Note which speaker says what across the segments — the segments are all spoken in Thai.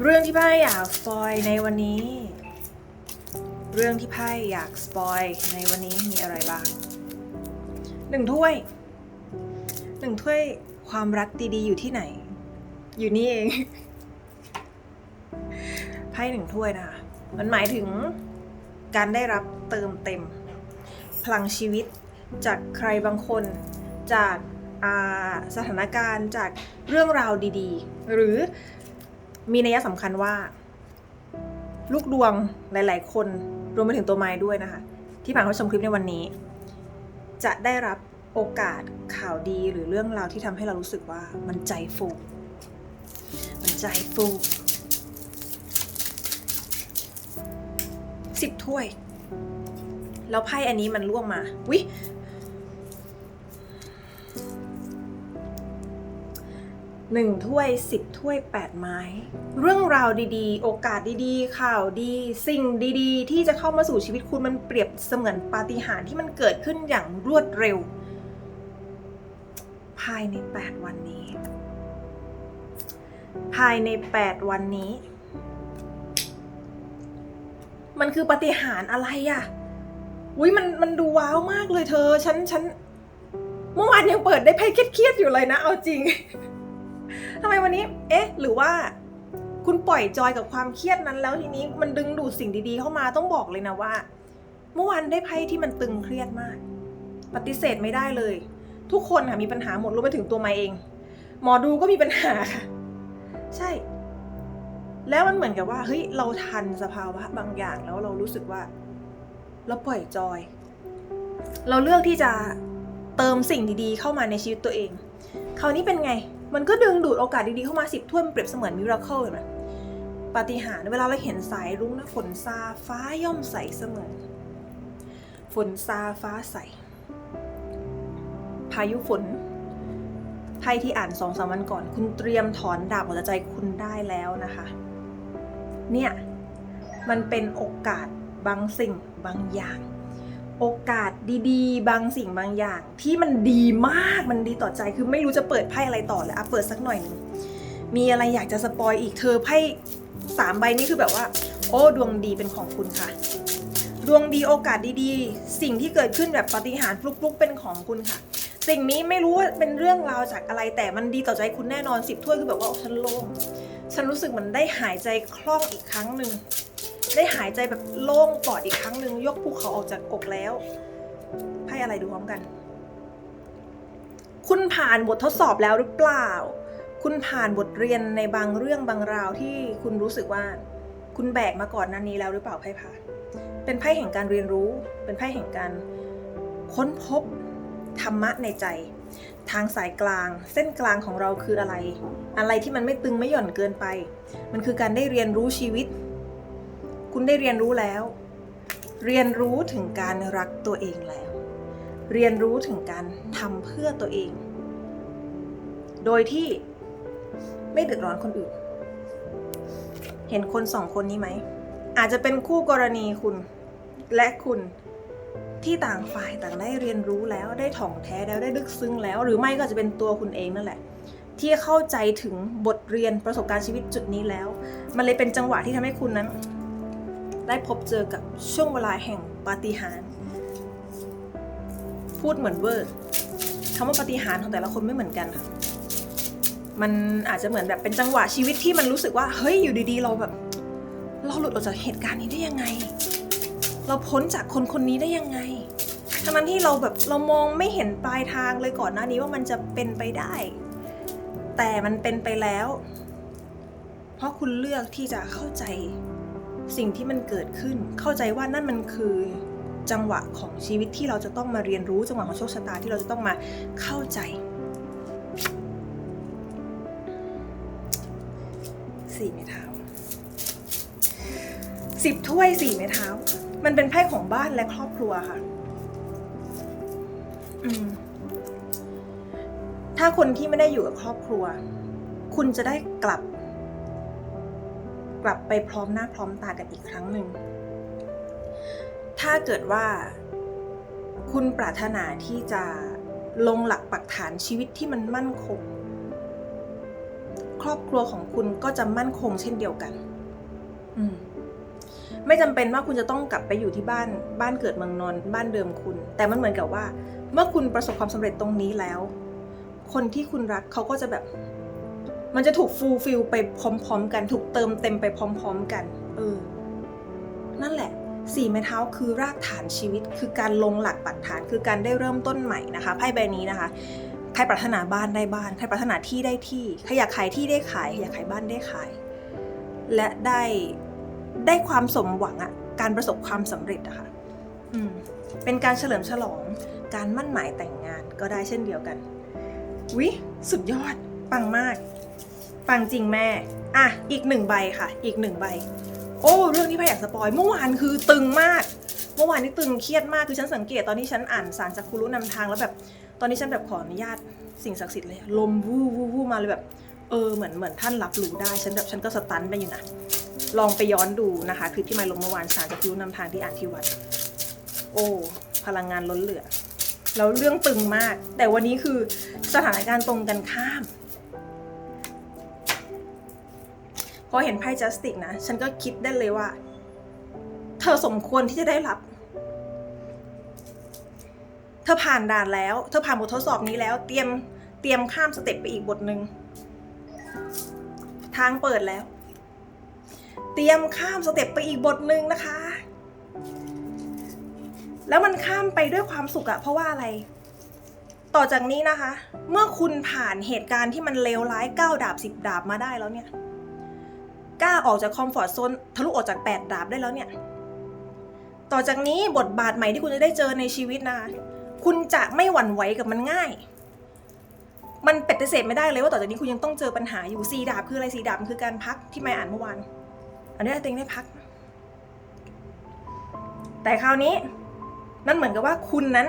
Speaker 1: เรื่องที่ไพ่อยากสปอยในวันนี้ เรื่องที่ไพ่อยากสปอยในวันนี้มีอะไรบ้างหนึ่งถ้วยหนึ่งถ้วยความรักดีๆอยู่ที่ไหน อยู่นี่เองไพ่หนึ่งถ้วยนะคะมันหมายถึงการได้รับเติมเต็ม พลังชีวิตจากใครบางคน จากาสถานการณ์จากเรื่องราวดีๆ หรือ มีนัยสำคัญว่า ลูกดวงหลาย ๆ คนรวมไปถึงตัวไม้ด้วยนะคะ ที่ผ่านเข้าชมคลิปในวันนี้ จะได้รับโอกาสข่าวดีหรือเรื่องราวที่ทำให้เรารู้สึกว่ามันใจฟูมันใจฟูสิบถ้วย แล้วไพ่อันนี้มันล่วงมาวิ หนึ่งถ้วยสิบถ้วยแปดไม้ เรื่องราวดีๆ โอกาสดีๆ ข่าวดี สิ่งดีๆ ที่จะเข้ามาสู่ชีวิตคุณมันเปรียบเสมือนปาฏิหาริย์ที่มันเกิดขึ้นอย่างรวดเร็ว ภายใน 8 วันนี้ ภายใน 8 วันนี้ มันคือปาฏิหาริย์อะไรอะอุ้ยมันมันดูว้าวมากเลยเธอ ฉันฉันเมื่อวานยังเปิดได้ไพ่เครียดๆอยู่เลยนะ เอาจริง ทำไมวันนี้ เอ๊ะ หรือว่า คุณปล่อยจอยกับความเครียดนั้น แล้วทีนี้มันดึงดูดสิ่งดีๆเข้ามาต้องบอกเลยนะว่า เมื่อวานได้ไพ่ที่มันตึงเครียดมาก ปฏิเสธไม่ได้เลย ทุกคนค่ะมีปัญหาหมดรวมไปถึงตัวมาเอง หมอดูก็มีปัญหาค่ะ ใช่ แล้วมันเหมือนกับว่าเฮ้ยเราทันสภาวะบางอย่างแล้วเรารู้สึกว่า เราปล่อยจอย เราเลือกที่จะเติมสิ่งดีๆ เข้ามาในชีวิตตัวเอง คราวนี้เป็นไง มันก็ดึงดูดโอกาสดีๆเข้ามาสิบถ้วยมันเปรียบเสมือนมิราเคิลเห็นไหมปาฏิหาริย์เวลาเราเห็นสายรุ้งนะฝนซาฟ้าย่อมใสเสมอฝนซาฟ้าใส พายุฝนไพ่ที่อ่านสองสามวันก่อน คุณเตรียมถอนดาบหัวใจคุณได้แล้วนะคะ เนี่ย มันเป็นโอกาสบางสิ่งบางอย่าง โอกาสดีๆ บางสิ่งบางอย่าง ที่มันดีมากมันดีต่อใจคือไม่รู้จะเปิดไพ่อะไรต่อเลยอะเปิดสักหน่อยหนึงมีอะไรอยากจะสปอยอีกเธอไพ่สามใบนี้คือแบบว่า โอ้ดวงดีเป็นของคุณค่ะ ดวงดีโอกาสดีๆ สิ่งที่เกิดขึ้นแบบปฏิหาริย์ฟลุกๆเป็นของคุณค่ะ สิ่งนี้ไม่รู้ว่าเป็นเรื่องราวจากอะไรแต่มันดีต่อใจคุณแน่นอนสิบถ้วยคือแบบว่าฉันโล่งฉันรู้สึกเหมือนได้หายใจคล่องอีกครั้งหนึ่ง ได้หายใจแบบโล่งปอดอีกครั้งหนึ่งยกภูเขาออกจากอกแล้วไพ่อะไรดูพร้อมกัน คุณผ่านบททดสอบแล้วหรือเปล่า คุณผ่านบทเรียนในบางเรื่องบางราวที่คุณรู้สึกว่า คุณแบกมาก่อนหนั้นนี้แล้วหรือเปล่าไพ่พานเป็นไพ่แห่งการเรียนรู้ เป็นไพ่แห่งการค้นพบธรรมะในใจ ทางสายกลาง เส้นกลางของเราคืออะไร อะไรที่มันไม่ตึงไม่หย่อนเกินไป มันคือการได้เรียนรู้ชีวิต คุณได้เรียนรู้แล้ว เรียนรู้ถึงการรักตัวเองแล้ว เรียนรู้ถึงการทำเพื่อตัวเอง โดยที่ไม่เดือดร้อนคนอื่น เห็นคนสองคนนี้ไหม อาจจะเป็นคู่กรณีคุณและคุณที่ต่างฝ่ายต่างได้เรียนรู้แล้วได้ถ่องแท้แล้วได้ลึกซึ้งแล้ว หรือไม่ก็จจะเป็นตัวคุณเองนั่นแหละ ที่เข้าใจถึงบทเรียนประสบการณ์ชีวิตจุดนี้แล้ว มันเลยเป็นจังหวะที่ทำให้คุณนั้น ได้พบเจอกับช่วงเวลาแห่งปาฏิหาริย์พูดเหมือนเวอร์คำว่าปาฏิหาริย์ของแต่ละคนไม่เหมือนกันค่ะ มันอาจจะเหมือนแบบเป็นจังหวะชีวิตที่มันรู้สึกว่า เฮ้ยอยู่ดีๆ เราแบบเราหลุดออกจากเหตุการณ์นี้ได้ยังไง เราพ้นจากคนคนนี้ได้ยังไงทั้งนั้นที่เราแบบเรามองไม่เห็นปลายทางเลยก่อนหน้านี้ว่ามันจะเป็นไปได้ แต่มันเป็นไปแล้ว เพราะคุณเลือกที่จะเข้าใจ สิ่งที่มันเกิดขึ้น เข้าใจว่านั่นมันคือจังหวะของชีวิตที่เราจะต้องมาเรียนรู้จังหวะของโชคชะตาที่เราจะต้องมาเข้าใจ สี่ไม้เท้าสิบถ้วยสี่ไม้เท้า มันเป็นไพ่ของบ้านและครอบครัวค่ะ ถ้าคนที่ไม่ได้อยู่กับครอบครัว คุณจะได้กลับ กลับไปพร้อมหน้าพร้อมตากันอีกครั้งหนึ่ง ถ้าเกิดว่า คุณปรารถนาที่จะลงหลักปักฐานชีวิตที่มันมั่นคง ครอบครัวของคุณก็จะมั่นคงเช่นเดียวกัน อืมไม่จำเป็นว่าคุณจะต้องกลับไปอยู่ที่บ้านบ้านเกิดเมืองนอนบ้านเดิมคุณ แต่มันเหมือนกับว่า เมื่อคุณประสบความสำเร็จตรงนี้แล้ว คนที่คุณรักเขาก็จะแบบ มันจะถูกฟูลฟิลไปพร้อม ๆ กันถูกเติมเต็มไปพร้อม ๆ กัน เออ นั่นแหละสี่ไม้เท้าคือรากฐานชีวิต คือการลงหลักปักฐานคือการได้เริ่มต้นใหม่นะคะไพ่ใบนี้นะคะใครปรารถนาบ้านได้บ้านใครปรารถนาที่ได้ที่ใครอยากขายที่ได้ขาย อยากขายบ้านได้ขาย และได้ได้ความสมหวังอะการประสบความสำเร็จอะค่ะอืมเป็นการเฉลิมฉลองการมั่นหมายแต่งงานก็ได้เช่นเดียวกันวิสุดยอด ปังมาก ปังจริงแม่ อะ อีกหนึ่งใบค่ะ อีกหนึ่งใบ โอ้ เรื่องที่พ่อยากสปอย เมื่อวานคือตึงมาก เมื่อวานนี่ตึงเครียดมาก คือฉันสังเกตตอนที่ฉันอ่านสารจากครูรู้นำทางแล้วแบบ ตอนนี้ฉันแบบขออนุญาตสิ่งศักดิ์สิทธิ์เลยอะลมวู้วู้วู้มาเลยแบบ เออ เหมือนเหมือนท่านรับรู้ได้ ฉันแบบฉันก็สตันไปอยู่นะ ลองไปย้อนดูนะคะ คลิปที่มาลงเมื่อวานสารจากครูรู้นำทางที่อ่านที่วัด โอ้ พลังงานล้นเหลือ แล้วเรื่องตึงมาก แต่วันนี้คือสถานการณ์ตรงกันข้าม พอเห็นไพ่จัสติกนะ ฉันก็คิดได้เลยว่า เธอสมควรที่จะได้รับ เธอผ่านด่านแล้ว เธอผ่านบททดสอบนี้แล้ว เตรียมเตรียมข้ามสเต็ปไปอีกบทหนึ่งทางเปิดแล้ว เตรียมข้ามสเต็ปไปอีกบทหนึ่งนะคะ แล้วมันข้ามไปด้วยความสุขอะเพราะว่าอะไร ต่อจากนี้นะคะ เมื่อคุณผ่านเหตุการณ์ที่มันเลวร้ายเก้าดาบสิบดาบมาได้แล้วเนี่ย กล้าออกจากคอมฟอร์ทโซนทะลุออกจากแปดดาบได้แล้วเนี่ย ต่อจากนี้บทบาทใหม่ที่คุณจะได้เจอในชีวิตนะคะคุณจะไม่หวั่นไหวกับมันง่าย มันปฏิเสธไม่ได้เลยว่าต่อจากนี้คุณยังต้องเจอปัญหาอยู่สีดาบคืออะไรสีดาบมันคือการพักที่ไม่อ่านเมื่อวาน อันนี้ตัวเองได้พัก แต่คราวนี้นั่นเหมือนกับว่าคุณนั้น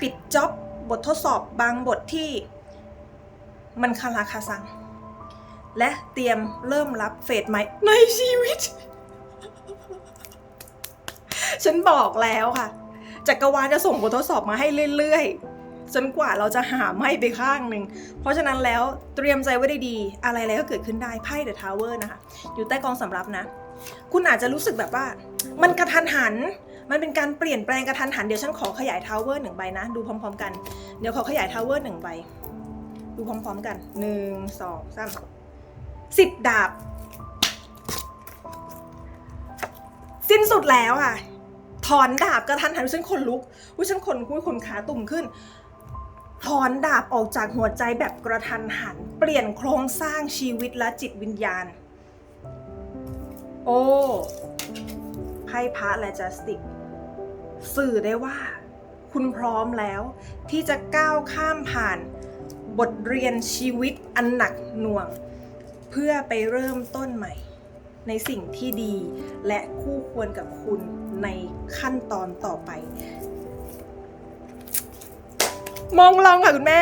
Speaker 1: ปิดจ็อบบททดสอบบางบทที่มันคาราคาซัง และเตรียมเริ่มรับเฟสใหม่ในชีวิต ฉันบอกแล้วค่ะ จักรวาลจะส่งบททดสอบมาให้เรื่อยๆ จนกว่าเราจะหาไม่ไปข้างหนึ่ง เพราะฉะนั้นแล้วเตรียมใจไว้ได้ดีอะไรอะไรก็เกิดขึ้นได้ไพ่เดอะทาวเวอร์นะคะ อยู่ใต้กองสำรับนะ คุณอาจจะรู้สึกแบบว่า มันกระทันหัน มันเป็นการเปลี่ยนแปลงกระทันหัน เดี๋ยวฉันขอขยายทาวเวอร์หนึ่งใบนะ ดูพร้อมๆ กัน เดี๋ยวขอขยายทาวเวอร์หนึ่งใบ ดูพร้อมๆ กันหนึ่งสองสาม สิบดาบ สิ้นสุดแล้วอะ ถอนดาบกระทันหันฉันขนลุกอุ้ยฉันขนอุ้ยขนขาตุ่มขึ้น ถอนดาบออกจากหัวใจแบบกระทันหัน เปลี่ยนโครงสร้างชีวิตและจิตวิญญาณ โอ้ไพ่พระและจัสติก สื่อได้ว่า คุณพร้อมแล้วที่จะก้าวข้ามผ่านบทเรียนชีวิตอันหนักหน่วง เพื่อไปเริ่มต้นใหม่ ในสิ่งที่ดี และคู่ควรกับคุณในขั้นตอนต่อไป มองลองค่ะคุณแม่